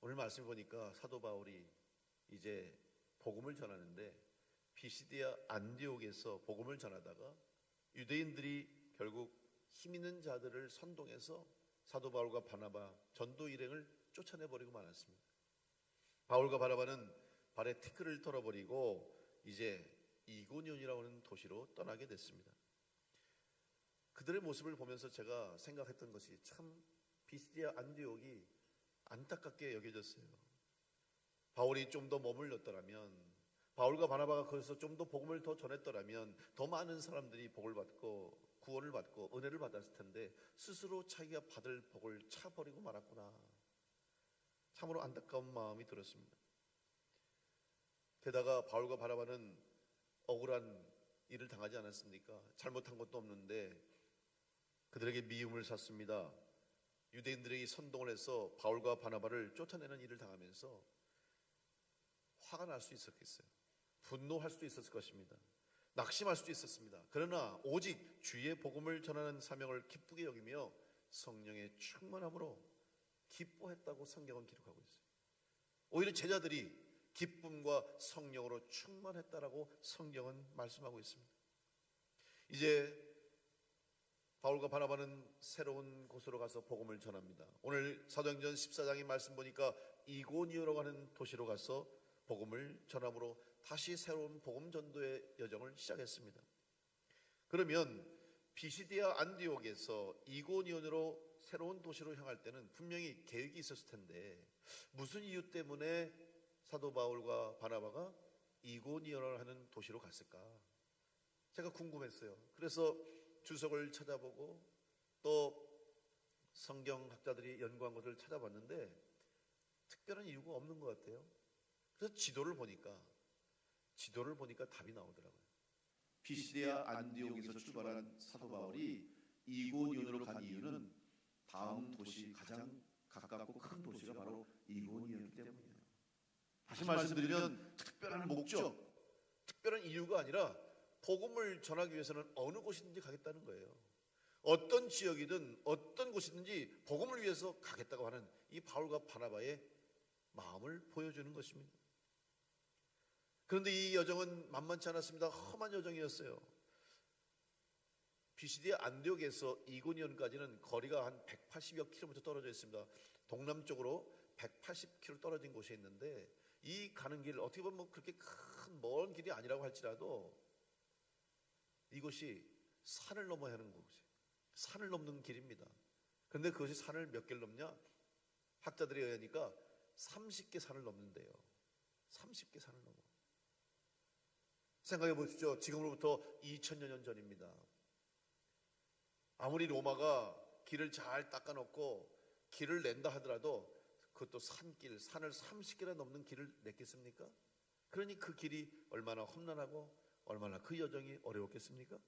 오늘 말씀 보니까 사도 바울이 이제 복음을 전하는데 비시디아 안디옥에서 복음을 전하다가 유대인들이 결국 힘 있는 자들을 선동해서 사도 바울과 바나바 전도 일행을 쫓아내 버리고 말았습니다. 바울과 바나바는 발에 티끌을 털어버리고 이제 이고니온이라고 하는 도시로 떠나게 됐습니다. 그들의 모습을 보면서 제가 생각했던 것이 참 비시디아 안디옥이 안타깝게 여겨졌어요. 바울이 좀 더 머물렀더라면 바울과 바나바가 거기서 좀 더 복음을 더 전했더라면 더 많은 사람들이 복을 받고 구원을 받고 은혜를 받았을 텐데 스스로 자기가 받을 복을 차버리고 말았구나. 참으로 안타까운 마음이 들었습니다. 게다가 바울과 바나바는 억울한 일을 당하지 않았습니까? 잘못한 것도 없는데 그들에게 미움을 샀습니다. 유대인들에게 선동을 해서 바울과 바나바를 쫓아내는 일을 당하면서 화가 날 수 있었겠어요. 분노할 수도 있었을 것입니다. 낙심할 수도 있었습니다. 그러나 오직 주의 복음을 전하는 사명을 기쁘게 여기며 성령의 충만함으로 기뻐했다고 성경은 기록하고 있어요. 오히려 제자들이 기쁨과 성령으로 충만했다라고 성경은 말씀하고 있습니다. 이제 바울과 바나바는 새로운 곳으로 가서 복음을 전합니다. 오늘 사도행전 14장의 말씀 보니까 이고니오라고 하는 도시로 가서 복음을 전함으로 다시 새로운 복음 전도의 여정을 시작했습니다. 그러면 비시디아 안디옥에서 이고니온으로 새로운 도시로 향할 때는 분명히 계획이 있었을 텐데 무슨 이유 때문에 사도 바울과 바나바가 이고니온을 하는 도시로 갔을까? 제가 궁금했어요. 그래서 주석을 찾아보고 또 성경학자들이 연구한 것을 찾아봤는데 특별한 이유가 없는 것 같아요. 그래서 지도를 보니까 지도를 보니까 답이 나오더라고요. 피시디아 안디옥에서 출발한 사도 바울이 이고니온으로 간 이유는 다음 도시 가장 가깝고 큰 도시가 바로 이고니온이기 때문이에요. 다시 말씀드리면 특별한 목적, 특별한 이유가 아니라 복음을 전하기 위해서는 어느 곳이든지 가겠다는 거예요. 어떤 지역이든 어떤 곳이든지 복음을 위해서 가겠다고 하는 이 바울과 바나바의 마음을 보여주는 것입니다. 그런데 이 여정은 만만치 않았습니다. 험한 여정이었어요. 비시디아 안디옥에서 이고니온까지는 거리가 한 180여 킬로미터 떨어져 있습니다. 동남쪽으로 180킬로 떨어진 곳에 있는데 이 가는 길 어떻게 보면 뭐 그렇게 큰 먼 길이 아니라고 할지라도 이곳이 산을 넘어야 하는 곳이 산을 넘는 길입니다. 그런데 그것이 산을 몇 개를 넘냐? 학자들에 의하니까 30개 산을 넘는데요. 30개 산을 넘어. 생각해 보십시오. 지금으로부터 2000여 년 전입니다. 아무리 로마가 길을 잘 닦아놓고 길을 낸다 하더라도 그것도 산길, 산을 30개나 넘는 길을 냈겠습니까? 그러니 그 길이 얼마나 험난하고 얼마나 그 여정이 어려웠겠습니까?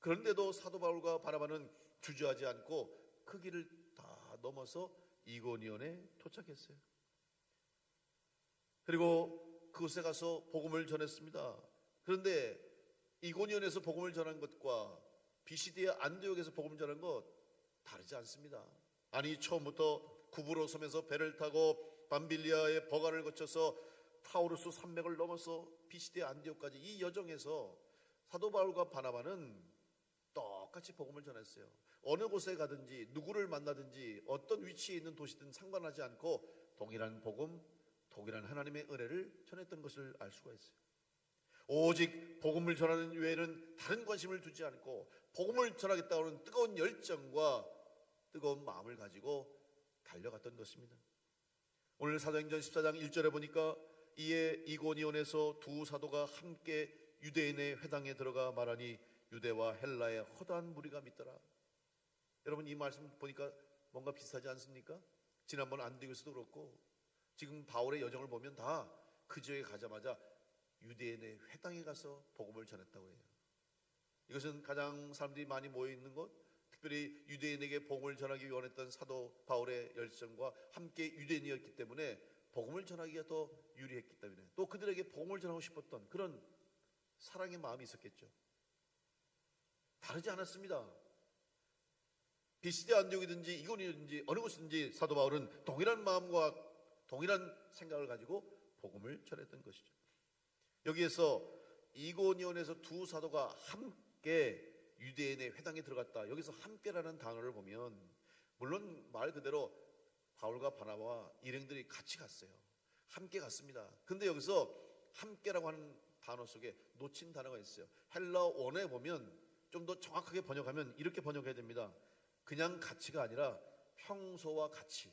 그런데도 사도 바울과 바나바는 주저하지 않고 그 길을 다 넘어서 이고니온에 도착했어요. 그리고 그곳에 가서 복음을 전했습니다. 그런데 이고니온에서 복음을 전한 것과 비시디아 안디옥에서 복음을 전한 것 다르지 않습니다. 아니 처음부터 구부로 서면서 배를 타고 밤빌리아의 버가를 거쳐서 타우루스 산맥을 넘어서 비시디아 안디옥까지 이 여정에서 사도 바울과 바나바는 똑같이 복음을 전했어요. 어느 곳에 가든지 누구를 만나든지 어떤 위치에 있는 도시든 상관하지 않고 동일한 복음, 동일한 하나님의 은혜를 전했던 것을 알 수가 있어요. 오직 복음을 전하는 외에는 다른 관심을 두지 않고 복음을 전하겠다고 하는 뜨거운 열정과 뜨거운 마음을 가지고 달려갔던 것입니다. 오늘 사도행전 14장 1절에 보니까 이에 이고니온에서 두 사도가 함께 유대인의 회당에 들어가 말하니 유대와 헬라의 허다한 무리가 믿더라. 여러분 이 말씀 보니까 뭔가 비슷하지 않습니까? 지난번 안디옥에서도 그렇고 지금 바울의 여정을 보면 다 그 지역에 가자마자 유대인의 회당에 가서 복음을 전했다고 해요. 이것은 가장 사람들이 많이 모여 있는 곳, 특별히 유대인에게 복음을 전하기 원했던 사도 바울의 열정과 함께 유대인이었기 때문에 복음을 전하기가 더 유리했기 때문에 또 그들에게 복음을 전하고 싶었던 그런 사랑의 마음이 있었겠죠. 다르지 않았습니다. 비시대 안디옥이든지 이고니든지 어느 곳이든지 사도 바울은 동일한 마음과 동일한 생각을 가지고 복음을 전했던 것이죠. 여기에서 이고니온에서 두 사도가 함께 유대인의 회당에 들어갔다. 여기서 함께라는 단어를 보면 물론 말 그대로 바울과 바나바와 일행들이 같이 갔어요. 함께 갔습니다. 근데 여기서 함께라고 하는 단어 속에 놓친 단어가 있어요. 헬라 원에 보면 좀 더 정확하게 번역하면 이렇게 번역해야 됩니다. 그냥 같이가 아니라 평소와 같이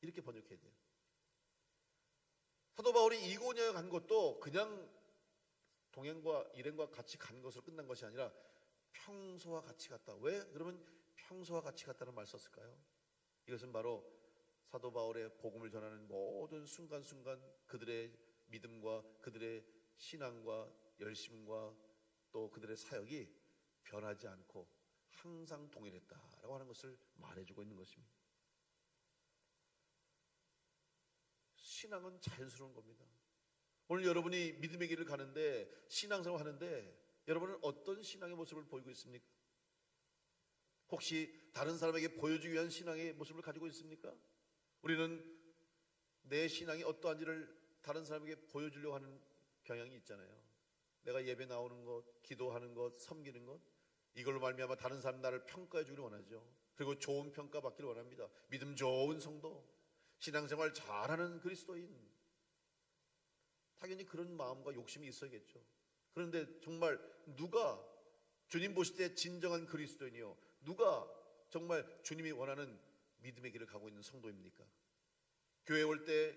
이렇게 번역해야 돼요. 사도 바울이 이고니에 간 것도 그냥 동행과 일행과 같이 간 것으로 끝난 것이 아니라 평소와 같이 갔다. 왜? 그러면 평소와 같이 갔다는 말 썼을까요? 이것은 바로 사도 바울의 복음을 전하는 모든 순간순간 그들의 믿음과 그들의 신앙과 열심과 또 그들의 사역이 변하지 않고 항상 동일했다라고 하는 것을 말해주고 있는 것입니다. 신앙은 자연스러운 겁니다. 오늘 여러분이 믿음의 길을 가는데 신앙생활 하는데 여러분은 어떤 신앙의 모습을 보이고 있습니까? 혹시 다른 사람에게 보여주기 위한 신앙의 모습을 가지고 있습니까? 우리는 내 신앙이 어떠한지를 다른 사람에게 보여주려고 하는 경향이 있잖아요. 내가 예배 나오는 것, 기도하는 것, 섬기는 것 이걸로 말미암아 다른 사람 나를 평가해 주기를 원하죠. 그리고 좋은 평가 받기를 원합니다. 믿음 좋은 성도, 신앙생활 잘하는 그리스도인 당연히 그런 마음과 욕심이 있어야겠죠. 그런데 정말 누가 주님 보실 때 진정한 그리스도인이요? 누가 정말 주님이 원하는 믿음의 길을 가고 있는 성도입니까? 교회 올 때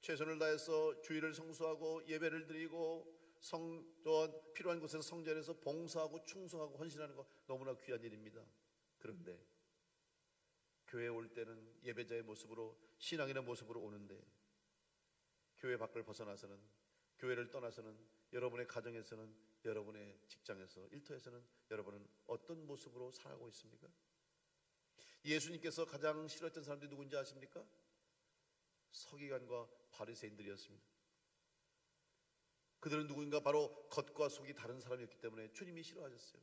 최선을 다해서 주일을 성수하고 예배를 드리고 성 또한 필요한 곳에서 성전에서 봉사하고 충성하고 헌신하는 거 너무나 귀한 일입니다. 그런데 교회 올 때는 예배자의 모습으로 신앙인의 모습으로 오는데 교회 밖을 벗어나서는 교회를 떠나서는 여러분의 가정에서는 여러분의 직장에서 일터에서는 여러분은 어떤 모습으로 살아가고 있습니까? 예수님께서 가장 싫어했던 사람들이 누군지 아십니까? 서기관과 바리새인들이었습니다. 그들은 누구인가 바로 겉과 속이 다른 사람이었기 때문에 주님이 싫어하셨어요.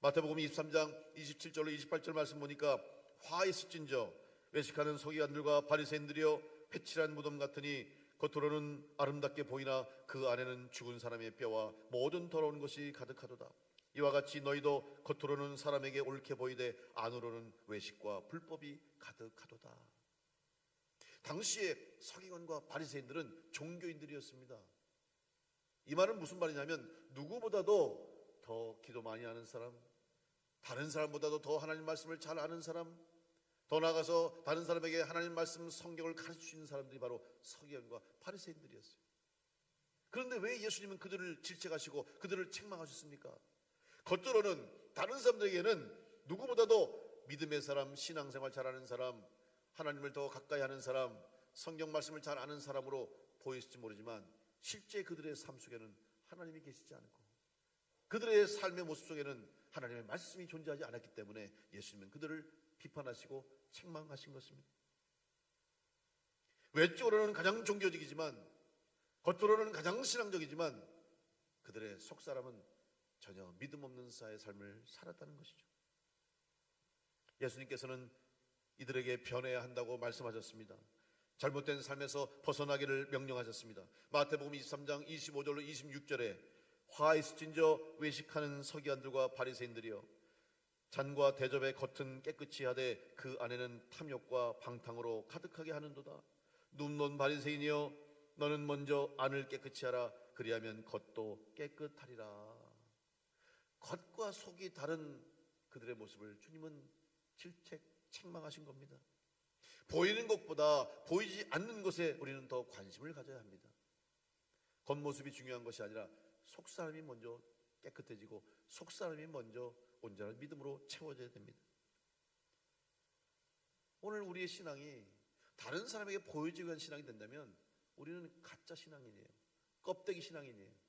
마태복음 23장 27절로 28절 말씀 보니까 화 있을진저 외식하는 서기관들과 바리새인들이여 패칠한 무덤 같으니 겉으로는 아름답게 보이나 그 안에는 죽은 사람의 뼈와 모든 더러운 것이 가득하도다. 이와 같이 너희도 겉으로는 사람에게 옳게 보이되 안으로는 외식과 불법이 가득하도다. 당시에 서기관과 바리새인들은 종교인들이었습니다. 이 말은 무슨 말이냐면 누구보다도 더 기도 많이 하는 사람, 다른 사람보다도 더 하나님 말씀을 잘 아는 사람, 더 나아가서 다른 사람에게 하나님 말씀 성경을 가르쳐 주는 사람들이 바로 서기관과 바리새인들이었어요. 그런데 왜 예수님은 그들을 질책하시고 그들을 책망하셨습니까? 겉으로는 다른 사람들에게는 누구보다도 믿음의 사람, 신앙생활 잘하는 사람, 하나님을 더 가까이 하는 사람, 성경 말씀을 잘 아는 사람으로 보일지 모르지만 실제 그들의 삶 속에는 하나님이 계시지 않고 그들의 삶의 모습 속에는 하나님의 말씀이 존재하지 않았기 때문에 예수님은 그들을 비판하시고 책망하신 것입니다. 외적으로는 가장 종교적이지만 겉으로는 가장 신앙적이지만 그들의 속사람은 전혀 믿음 없는 사의 삶을 살았다는 것이죠. 예수님께서는 이들에게 변해야 한다고 말씀하셨습니다. 잘못된 삶에서 벗어나기를 명령하셨습니다. 마태복음 23장 25절로 26절에 화 있을진저 외식하는 서기관들과 바리새인들이여 잔과 대접의 겉은 깨끗이 하되 그 안에는 탐욕과 방탕으로 가득하게 하는도다. 눈먼 바리새인이여 너는 먼저 안을 깨끗이 하라 그리하면 겉도 깨끗하리라. 겉과 속이 다른 그들의 모습을 주님은 질책 책망하신 겁니다. 보이는 것보다 보이지 않는 것에 우리는 더 관심을 가져야 합니다. 겉모습이 중요한 것이 아니라 속사람이 먼저 깨끗해지고 속사람이 먼저 온전한 믿음으로 채워져야 됩니다. 오늘 우리의 신앙이 다른 사람에게 보여지기 위한 신앙이 된다면 우리는 가짜 신앙인이에요. 껍데기 신앙인이에요.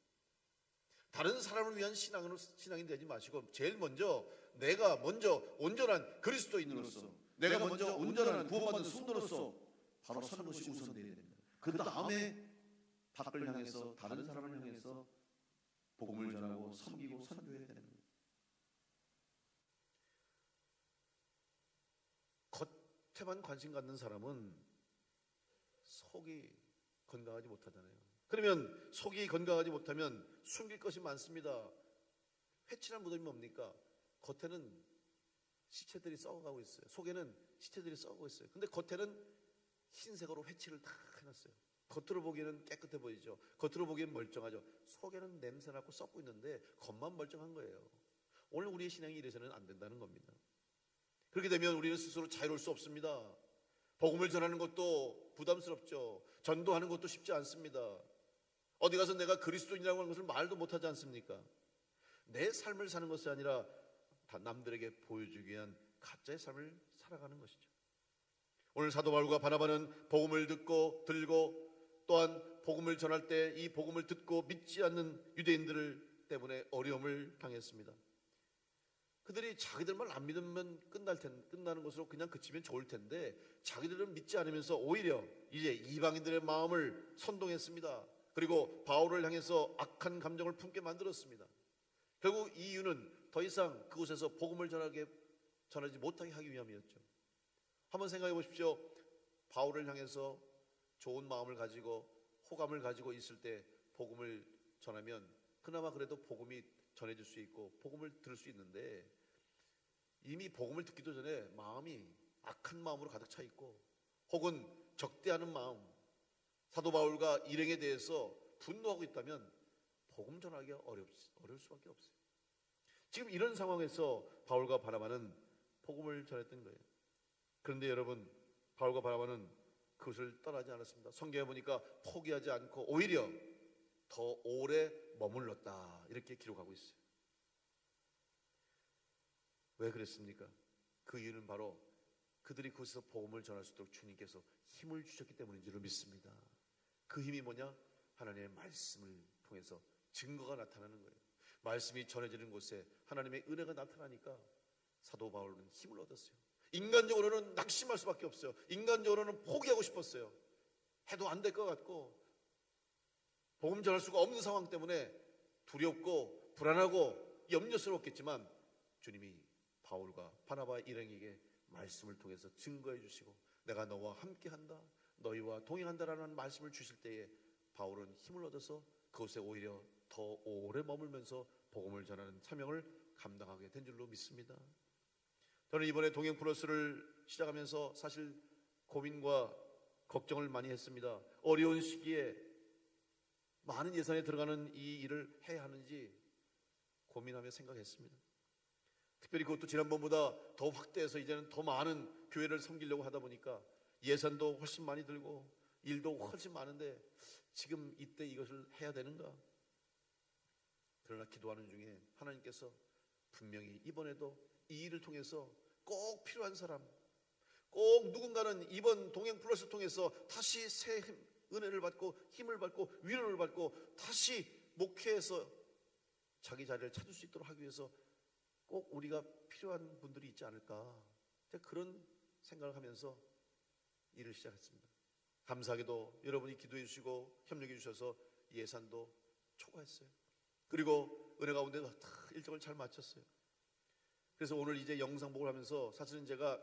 다른 사람을 위한 신앙으로 신앙이 되지 마시고 제일 먼저 내가 먼저 온전한 그리스도인으로서 내가 먼저 온전한 구원받은 성도로서 바로 서는 것이 우선되어야 됩니다. 그 다음에 밖을 향해서 다른 사람을 향해서 복음을 전하고 섬기고 선교해야 됩니다. 겉에만 관심 갖는 사람은 속이 건강하지 못하잖아요. 그러면 속이 건강하지 못하면 숨길 것이 많습니다. 회칠한 무덤이 뭡니까? 겉에는 시체들이 썩어가고 있어요. 속에는 시체들이 썩고 있어요. 근데 겉에는 흰색으로 회칠을 다 해놨어요. 겉으로 보기에는 깨끗해 보이죠. 겉으로 보기엔 멀쩡하죠. 속에는 냄새나고 썩고 있는데 겉만 멀쩡한 거예요. 오늘 우리의 신앙이 이래서는 안 된다는 겁니다. 그렇게 되면 우리는 스스로 자유로울 수 없습니다. 복음을 전하는 것도 부담스럽죠. 전도하는 것도 쉽지 않습니다. 어디 가서 내가 그리스도인이라고 하는 것을 말도 못하지 않습니까? 내 삶을 사는 것이 아니라 다 남들에게 보여주기 위한 가짜의 삶을 살아가는 것이죠. 오늘 사도 바울과 바나바는 복음을 듣고 들고 또한 복음을 전할 때 이 복음을 듣고 믿지 않는 유대인들을 때문에 어려움을 당했습니다. 그들이 자기들만 안 믿으면 끝날 텐 끝나는 것으로 그냥 그치면 좋을 텐데 자기들은 믿지 않으면서 오히려 이제 이방인들의 마음을 선동했습니다. 그리고 바울을 향해서 악한 감정을 품게 만들었습니다. 결국 이 이유는 더 이상 그곳에서 복음을 전하게 전하지 못하게 하기 위함이었죠. 한번 생각해 보십시오. 바울을 향해서 좋은 마음을 가지고 호감을 가지고 있을 때 복음을 전하면 그나마 그래도 복음이 전해질 수 있고 복음을 들을 수 있는데 이미 복음을 듣기도 전에 마음이 악한 마음으로 가득 차 있고 혹은 적대하는 마음 사도 바울과 일행에 대해서 분노하고 있다면 복음 전하기가 어렵, 어려울 수밖에 없어요. 지금 이런 상황에서 바울과 바나바는 복음을 전했던 거예요. 그런데 여러분 바울과 바나바는 그것을 떠나지 않았습니다. 성경에 보니까 포기하지 않고 오히려 더 오래 머물렀다 이렇게 기록하고 있어요. 왜 그랬습니까? 그 이유는 바로 그들이 그곳에서 복음을 전할 수 있도록 주님께서 힘을 주셨기 때문인 줄로 믿습니다. 그 힘이 뭐냐? 하나님의 말씀을 통해서 증거가 나타나는 거예요. 말씀이 전해지는 곳에 하나님의 은혜가 나타나니까 사도 바울은 힘을 얻었어요. 인간적으로는 낙심할 수밖에 없어요. 인간적으로는 포기하고 싶었어요. 해도 안 될 것 같고 복음 전할 수가 없는 상황 때문에 두렵고 불안하고 염려스러웠겠지만 주님이 바울과 바나바 일행에게 말씀을 통해서 증거해 주시고 내가 너와 함께 한다 너희와 동행한다라는 말씀을 주실 때에 바울은 힘을 얻어서 그곳에 오히려 더 오래 머물면서 복음을 전하는 사명을 감당하게 된 줄로 믿습니다. 저는 이번에 동행 플러스를 시작하면서 사실 고민과 걱정을 많이 했습니다. 어려운 시기에 많은 예산이 들어가는 이 일을 해야 하는지 고민하며 생각했습니다. 특별히 그것도 지난번보다 더 확대해서 이제는 더 많은 교회를 섬기려고 하다 보니까 예산도 훨씬 많이 들고 일도 훨씬 많은데 지금 이때 이것을 해야 되는가? 그러나 기도하는 중에 하나님께서 분명히 이번에도 이 일을 통해서 꼭 필요한 사람, 꼭 누군가는 이번 동행 플러스 통해서 다시 새 힘, 은혜를 받고 힘을 받고 위로를 받고 다시 목회에서 자기 자리를 찾을 수 있도록 하기 위해서 꼭 우리가 필요한 분들이 있지 않을까. 그런 생각을 하면서 일을 시작했습니다. 감사하게도 여러분이 기도해 주시고 협력해 주셔서 예산도 초과했어요. 그리고 은혜 가운데도 다 일정을 잘 마쳤어요. 그래서 오늘 이제 영상 보고 하면서 사실은 제가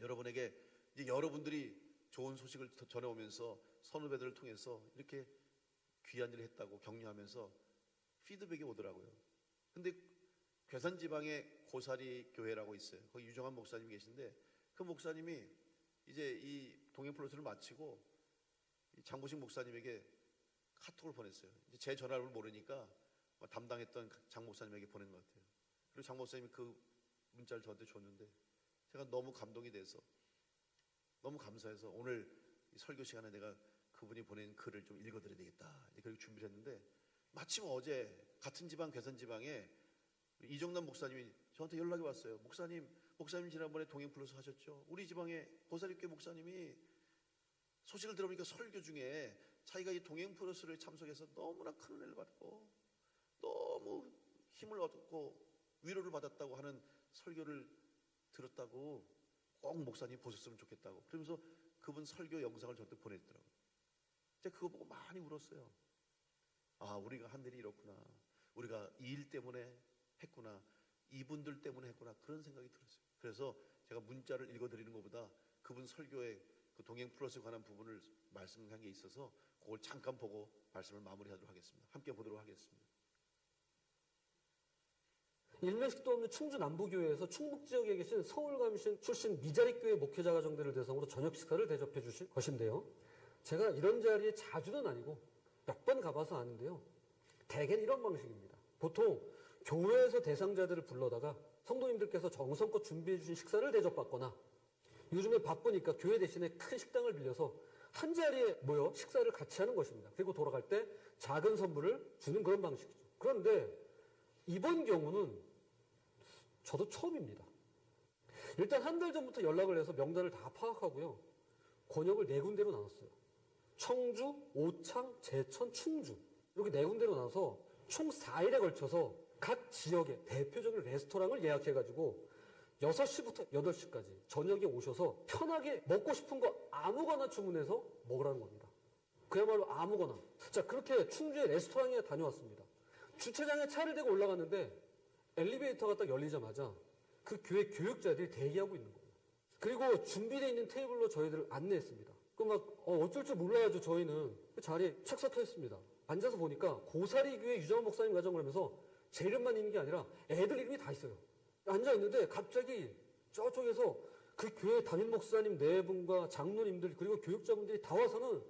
여러분에게 이제 여러분들이 좋은 소식을 전해오면서 선후배들을 통해서 이렇게 귀한 일을 했다고 격려하면서 피드백이 오더라고요. 근데 괴산 지방에 고사리 교회라고 있어요. 거기 유정한 목사님이 계신데 그 목사님이 이제 이 동행 플러스를 마치고 이 장보식 목사님에게 카톡을 보냈어요. 이제 제 전화를 모르니까 뭐 담당했던 장 목사님에게 보낸 것 같아요. 그리고 장 목사님이 그 문자를 저한테 줬는데 제가 너무 감동이 돼서 너무 감사해서 오늘 이 설교 시간에 내가 그분이 보낸 글을 좀 읽어드려야 되겠다. 이제 그렇게 준비를 했는데 마침 어제 같은 지방 괴산 지방에 이정남 목사님이 저한테 연락이 왔어요. 목사님, 목사님 지난번에 동행 플러스 하셨죠? 우리 지방에 보살교회 목사님이 소식을 들어보니까 설교 중에 자기가 이 동행 플러스를 참석해서 너무나 큰 은혜를 받고 너무 힘을 얻고 위로를 받았다고 하는 설교를 들었다고 꼭 목사님 보셨으면 좋겠다고 그러면서 그분 설교 영상을 저한테 보냈더라고요. 제가 그거 보고 많이 울었어요. 아, 우리가 한 일이 이렇구나. 우리가 이 일 때문에 했구나. 이분들 때문에 했구나. 그런 생각이 들었어요. 그래서 제가 문자를 읽어드리는 것보다 그분 설교에 그그 동행 플러스에 관한 부분을 말씀한 게 있어서 그걸 잠깐 보고 말씀을 마무리하도록 하겠습니다. 함께 보도록 하겠습니다. 일면식도 없는 충주 남부교회에서 충북 지역에 계신 서울감신 출신 미자립교회 목회자 가정들을 대상으로 저녁 식사를 대접해 주실 것인데요. 제가 이런 자리에 자주는 아니고 몇 번 가봐서 아는데요. 대개는 이런 방식입니다. 보통 교회에서 대상자들을 불러다가 성도님들께서 정성껏 준비해 주신 식사를 대접받거나 요즘에 바쁘니까 교회 대신에 큰 식당을 빌려서 한 자리에 모여 식사를 같이 하는 것입니다. 그리고 돌아갈 때 작은 선물을 주는 그런 방식이죠. 그런데 이번 경우는 저도 처음입니다. 일단 한 달 전부터 연락을 해서 명단을 다 파악하고요. 권역을 네 군데로 나눴어요. 청주, 오창, 제천, 충주. 이렇게 네 군데로 나눠서 총 4일에 걸쳐서 각 지역의 대표적인 레스토랑을 예약해가지고 6시부터 8시까지 저녁에 오셔서 편하게 먹고 싶은 거 아무거나 주문해서 먹으라는 겁니다. 그야말로 아무거나. 자, 그렇게 충주의 레스토랑에 다녀왔습니다. 주차장에 차를 대고 올라갔는데 엘리베이터가 딱 열리자마자 그 교회 교육자들이 대기하고 있는 거예요. 그리고 준비되어 있는 테이블로 저희들을 안내했습니다. 그 막, 어, 어쩔 줄 몰라야죠, 저희는. 그 자리에 착서 있습니다. 앉아서 보니까 고사리 교회 유정원 목사님 가정을 하면서 제 이름만 있는 게 아니라 애들 이름이 다 있어요. 앉아 있는데 갑자기 저쪽에서 그 교회 담임 목사님 네 분과 장로님들 그리고 교육자분들이 다 와서는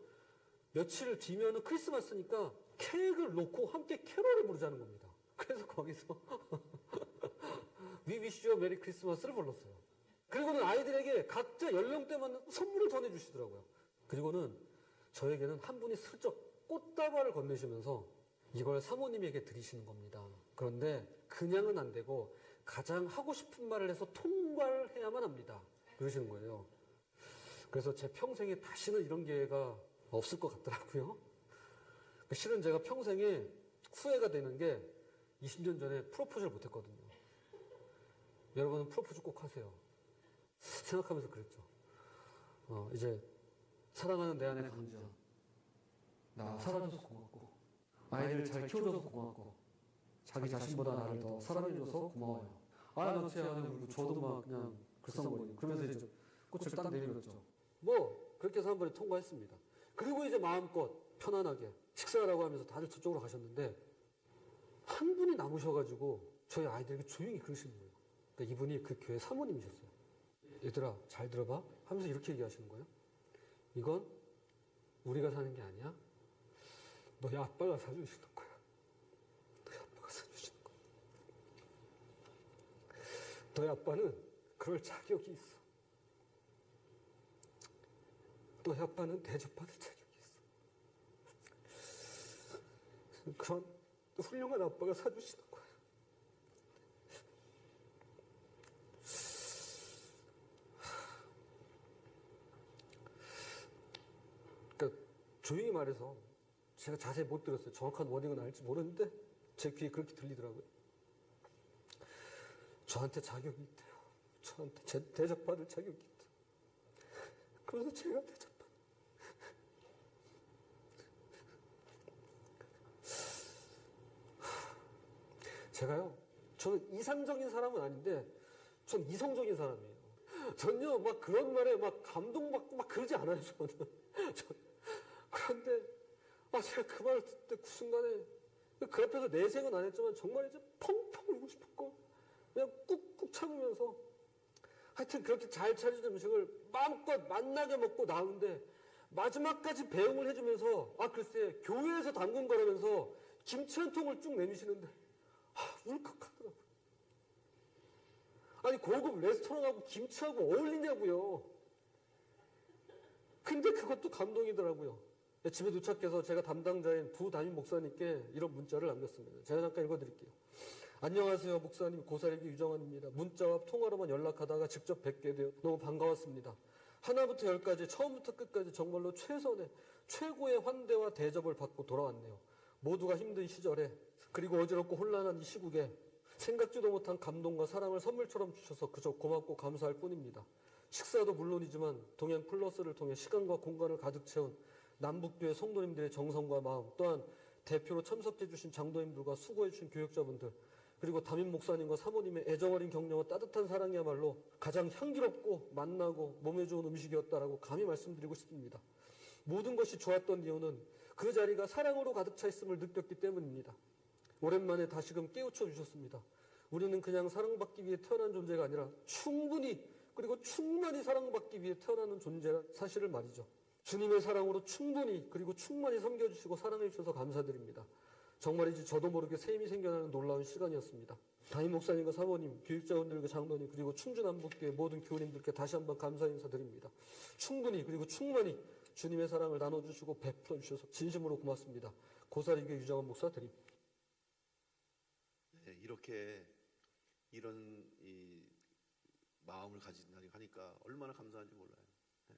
며칠 뒤면은 크리스마스니까 케이크를 놓고 함께 캐롤을 부르자는 겁니다. 그래서 거기서 We wish you a Merry Christmas를 불렀어요. 그리고는 아이들에게 각자 연령대 맞는 선물을 전해주시더라고요. 그리고는 저에게는 한 분이 슬쩍 꽃다발을 건네시면서 이걸 사모님에게 드리시는 겁니다. 그런데 그냥은 안 되고 가장 하고 싶은 말을 해서 통과를 해야만 합니다. 그러시는 거예요. 그래서 제 평생에 다시는 이런 기회가 없을 것 같더라고요. 실은 제가 평생에 후회가 되는 게 20년 전에 프로포즈를 못했거든요. 여러분은 프로포즈 꼭 하세요. 생각하면서 그랬죠. 어, 이제 사랑하는 내 안의 강자. 나 사랑해줘서 고맙고, 아이를 잘 키워줘서 고맙고, 자기 자신보다 나를 더 사랑해줘서 고마워요. 아, 나제 안에 울고 저도 막 그냥 글썽거리고, 그러면서 이제 꽃을 딱 내밀었죠. 뭐, 그렇게 해서 한 번에 통과했습니다. 그리고 이제 마음껏 편안하게 식사하라고 하면서 다들 저쪽으로 가셨는데, 한 분이 남으셔가지고 저희 아이들에게 조용히 그러시는 거예요. 그러니까 이분이 그 교회 사모님이셨어요. 얘들아, 잘 들어봐. 하면서 이렇게 얘기하시는 거예요. 이건 우리가 사는 게 아니야. 너희 아빠가 사주시는 거야. 너희 아빠가 사주시는 거야. 너희 아빠는 그럴 자격이 있어. 너희 아빠는 대접받을 자격이 있어. 그런 훌륭한 아빠가 사주시는 거야. 그러니까 조용히 말해서 제가 자세히 못 들었어요. 정확한 워딩은 알지 모르는데 제 귀에 그렇게 들리더라고요. 저한테 자격이 있대요. 저한테 제 대접받을 자격이 있대요. 그래서 제가 대접받. 제가요. 저는 이상적인 사람은 아닌데 전 이성적인 사람이에요. 전요 막 그런 말에 막 감동받고 막 그러지 않아요. 저는. 저- 그런데 아 제가 그 말을 듣을 때그 순간에 그 앞에서 내생은 안 했지만 정말 이제 펑펑 울고 싶었고 그냥 꾹꾹 참으면서 하여튼 그렇게 잘 차려준 음식을 마음껏 만나게 먹고 나오는데 마지막까지 배웅을 해주면서 아 글쎄 교회에서 담근 거라면서 김치 한 통을 쭉 내미시는데 아, 울컥하더라고요. 아니 고급 레스토랑하고 김치하고 어울리냐고요. 근데 그것도 감동이더라고요. 집에 도착해서 제가 담당자인 부 담임 목사님께 이런 문자를 남겼습니다. 제가 잠깐 읽어드릴게요. 안녕하세요, 목사님 고사리기 유정환입니다. 문자와 통화로만 연락하다가 직접 뵙게 되어 너무 반가웠습니다. 하나부터 열까지 처음부터 끝까지 정말로 최선의 최고의 환대와 대접을 받고 돌아왔네요. 모두가 힘든 시절에 그리고 어지럽고 혼란한 이 시국에 생각지도 못한 감동과 사랑을 선물처럼 주셔서 그저 고맙고 감사할 뿐입니다. 식사도 물론이지만 동행 플러스를 통해 시간과 공간을 가득 채운 남북교회 성도님들의 정성과 마음 또한 대표로 참석해 주신 장도님들과 수고해 주신 교육자분들 그리고 담임 목사님과 사모님의 애정어린 격려와 따뜻한 사랑이야말로 가장 향기롭고 맛나고 몸에 좋은 음식이었다라고 감히 말씀드리고 싶습니다. 모든 것이 좋았던 이유는 그 자리가 사랑으로 가득 차 있음을 느꼈기 때문입니다. 오랜만에 다시금 깨우쳐 주셨습니다. 우리는 그냥 사랑받기 위해 태어난 존재가 아니라 충분히 그리고 충만히 사랑받기 위해 태어나는 존재란 사실을 말이죠. 주님의 사랑으로 충분히 그리고 충만히 섬겨주시고 사랑해주셔서 감사드립니다. 정말이지 저도 모르게 새 힘이 생겨나는 놀라운 시간이었습니다. 담임 목사님과 사모님, 교육자분들과 장로님 그리고 충주남북교회 모든 교우님들께 다시 한번 감사 인사드립니다. 충분히 그리고 충만히 주님의 사랑을 나눠주시고 베풀어 주셔서 진심으로 고맙습니다. 고사리교회 유정원 목사 드립니다. 네, 이렇게 이런 이 마음을 가진다니 하니까 얼마나 감사한지 몰라요. 네.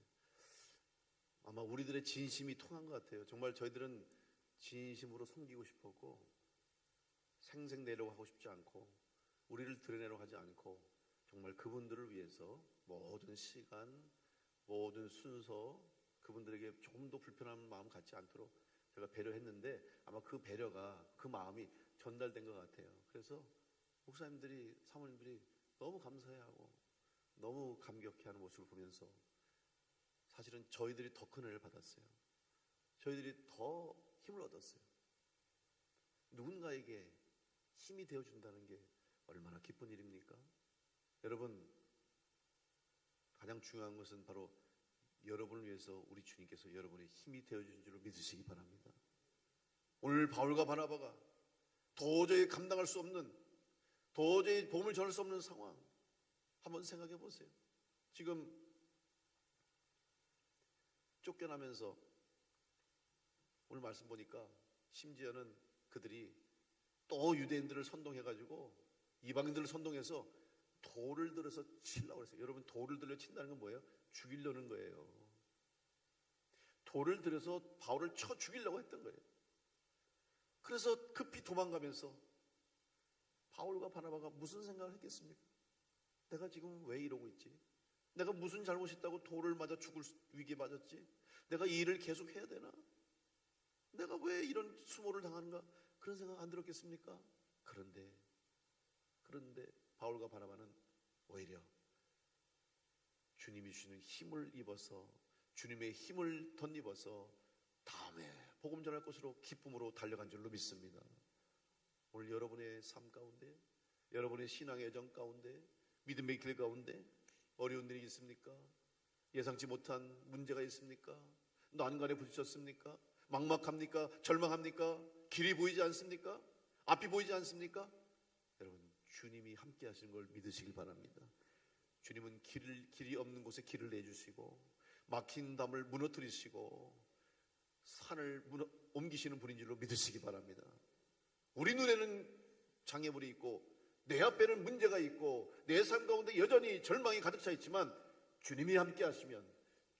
아마 우리들의 진심이 통한 것 같아요. 정말 저희들은 진심으로 섬기고 싶었고 생생내려고 하고 싶지 않고 우리를 드러내려고 하지 않고 정말 그분들을 위해서 모든 시간, 모든 순서 그분들에게 조금 더 불편한 마음 갖지 않도록 제가 배려했는데 아마 그 배려가 그 마음이 전달된 것 같아요. 그래서 목사님들이 사모님들이 너무 감사해하고 너무 감격해하는 모습을 보면서 사실은 저희들이 더 큰 은혜를 받았어요. 저희들이 더 힘을 얻었어요. 누군가에게 힘이 되어 준다는 게 얼마나 기쁜 일입니까? 여러분 가장 중요한 것은 바로 여러분을 위해서 우리 주님께서 여러분의 힘이 되어 준 줄을 믿으시기 바랍니다. 오늘 바울과 바나바가 도저히 감당할 수 없는 도저히 보험을 전할 수 없는 상황 한번 생각해 보세요. 지금 쫓겨나면서 오늘 말씀 보니까 심지어는 그들이 또 유대인들을 선동해 가지고 이방인들을 선동해서 돌을 들어서 치려고 그랬어요. 여러분 돌을 들여 친다는 건 뭐예요? 죽이려는 거예요. 돌을 들여서 바울을 쳐 죽이려고 했던 거예요. 그래서 급히 도망가면서 바울과 바나바가 무슨 생각을 했겠습니까? 내가 지금 왜 이러고 있지? 내가 무슨 잘못했다고 돌을 맞아 죽을 위기에 맞았지? 내가 이 일을 계속 해야 되나? 내가 왜 이런 수모를 당하는가? 그런 생각 안 들었겠습니까? 그런데 그런데 바울과 바나바는 오히려 주님이 주시는 힘을 입어서 주님의 힘을 덧입어서 다음에 복음 전할 것으로 기쁨으로 달려간 줄로 믿습니다. 오늘 여러분의 삶 가운데 여러분의 신앙의 애정 가운데 믿음의 길 가운데 어려운 일이 있습니까? 예상치 못한 문제가 있습니까? 난간에 부딪혔습니까? 막막합니까? 절망합니까? 길이 보이지 않습니까? 앞이 보이지 않습니까? 여러분 주님이 함께 하시는 걸 믿으시길 바랍니다. 주님은 길을, 길이 없는 곳에 길을 내주시고 막힌 담을 무너뜨리시고 산을 무너, 옮기시는 분인 줄로 믿으시기 바랍니다. 우리 눈에는 장애물이 있고 내 앞에는 문제가 있고 내 삶 가운데 여전히 절망이 가득 차 있지만 주님이 함께 하시면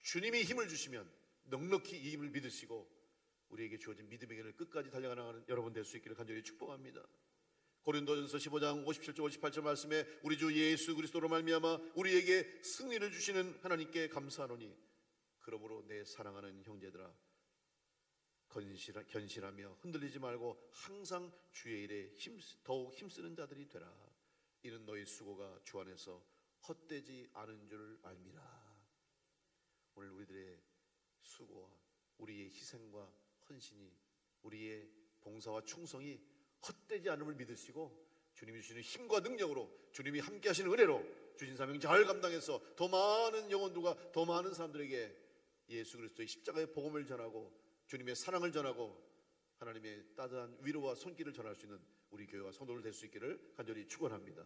주님이 힘을 주시면 넉넉히 이 힘을 믿으시고 우리에게 주어진 믿음의 길을 끝까지 달려가는 여러분 될 수 있기를 간절히 축복합니다. 고린도전서 15장 57절 58절 말씀에 우리 주 예수 그리스도로 말미암아 우리에게 승리를 주시는 하나님께 감사하노니 그러므로 내 사랑하는 형제들아 견실하며 흔들리지 말고 항상 주의 일에 힘, 더욱 힘쓰는 자들이 되라 이는 너희 수고가 주 안에서 헛되지 않은 줄 알미라 오늘 우리들의 수고와 우리의 희생과 헌신이 우리의 봉사와 충성이 헛되지 않음을 믿으시고 주님이 주시는 힘과 능력으로 주님이 함께 하시는 은혜로 주신 사명 잘 감당해서 더 많은 영혼들과 더 많은 사람들에게 예수 그리스도의 십자가의 복음을 전하고 주님의 사랑을 전하고 하나님의 따뜻한 위로와 손길을 전할 수 있는 우리 교회와 성도들 될수 있기를 간절히 축원합니다.